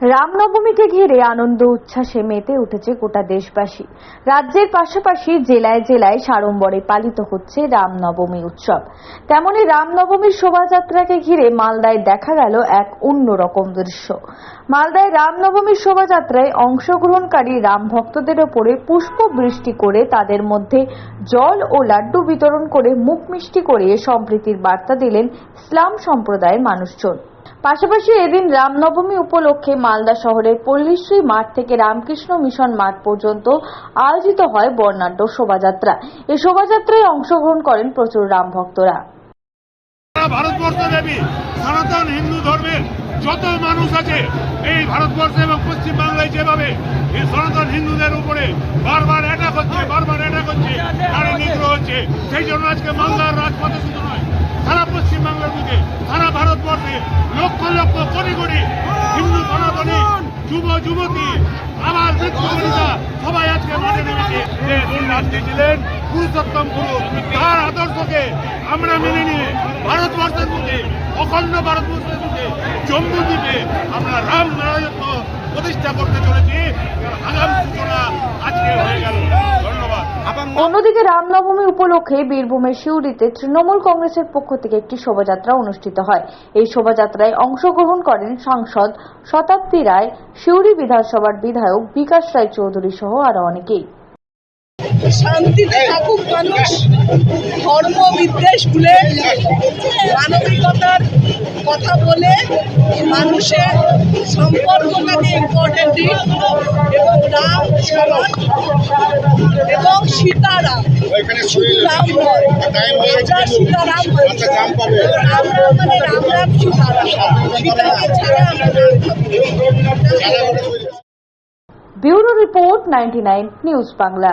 রামনবমীকে ঘিরে আনন্দ উচ্ছ্বাসে মেতে উঠেছে গোটা দেশবাসী। রাজ্যের পাশাপাশি জেলায় জেলায় সাড়ম্বরে পালিত হচ্ছে রামনবমী উৎসব। তেমনি রামনবমীর শোভাযাত্রাকে ঘিরে মালদায় দেখা গেল এক অন্যরকম দৃশ্য। মালদায় রামনবমীর শোভাযাত্রায় অংশগ্রহণকারী রাম ভক্তদের ওপরে পুষ্প বৃষ্টি করে তাদের মধ্যে জল ও লাড্ডু বিতরণ করে মুখ মিষ্টি করে সম্প্রীতির বার্তা দিলেন ইসলাম সম্প্রদায়ের মানুষজন। পাশাপাশি এদিন রামনবমী উপলক্ষে মালদা শহরের পল্লীশ্রী মাঠ থেকে রামকৃষ্ণ মিশন মাঠ পর্যন্ত আয়োজিত হয় বর্ণাঢ্য শোভাযাত্রা। এই শোভাযাত্রায় অংশগ্রহণ করেন প্রচুর রাম ভক্তরা ভারতবর্ষ ব্যাপী সনাতন হিন্দু ধর্মের যত মানুষ আছে, এই ভারতবর্ষে এবং পশ্চিম বাংলায় যেভাবে এই সনাতন হিন্দুদের উপরে বারবার অ্যাটাক হচ্ছে, বারবার অ্যাটাক হচ্ছে নারী নিগ্রহ হচ্ছে, সেই জন্য আজকে মালদার রাজপথে শুধু নয়, সারা পশ্চিম বাংলার যুবতী, আমার বৃদ্ধবনিতা সবাই আজকে মাঠে নেমেছে। যে আজকে ছিলেন পুরুষোত্তম গুরু তার আদর্শকে আমরা মেনে নিয়ে ভারতবর্ষের মধ্যে অখণ্ড ভারতবর্ষের মধ্যে জম্মু দ্বীপে আমরা রাম রাজত্ব প্রতিষ্ঠা করতে চলেছি। আগাম সূচনা আজকে হয়ে গেল ধন্যবাদ অন্যদিকে রামনবমী উপলক্ষে বীরভূমের সিউড়িতে তৃণমূল কংগ্রেসের পক্ষ থেকে একটি শোভাযাত্রা অনুষ্ঠিত হয়। এই শোভাযাত্রায় অংশগ্রহণ করেন সাংসদ শতাব্দী রায়, সিউড়ি বিধানসভার বিধায়ক বিকাশ রায় চৌধুরী সহ আরও অনেকেই। শান্তিতে থাকুক মানুষ, ধর্ম, বিদ্বেষ ভুলে, মানবিকতার কথা বলে মানুষের সম্পর্কটাকে ইম্পর্টেন্ট দিন এবং রাম এবং সীতারাম। শুধু রাম নয়। রাজা সীতারাম হয়েছে। রাম রাম মানে রাম রাম সীতারাম। সীতাকে ছাড়া আমরা রাম ভাবি না। Bureau report ninety news Bangla.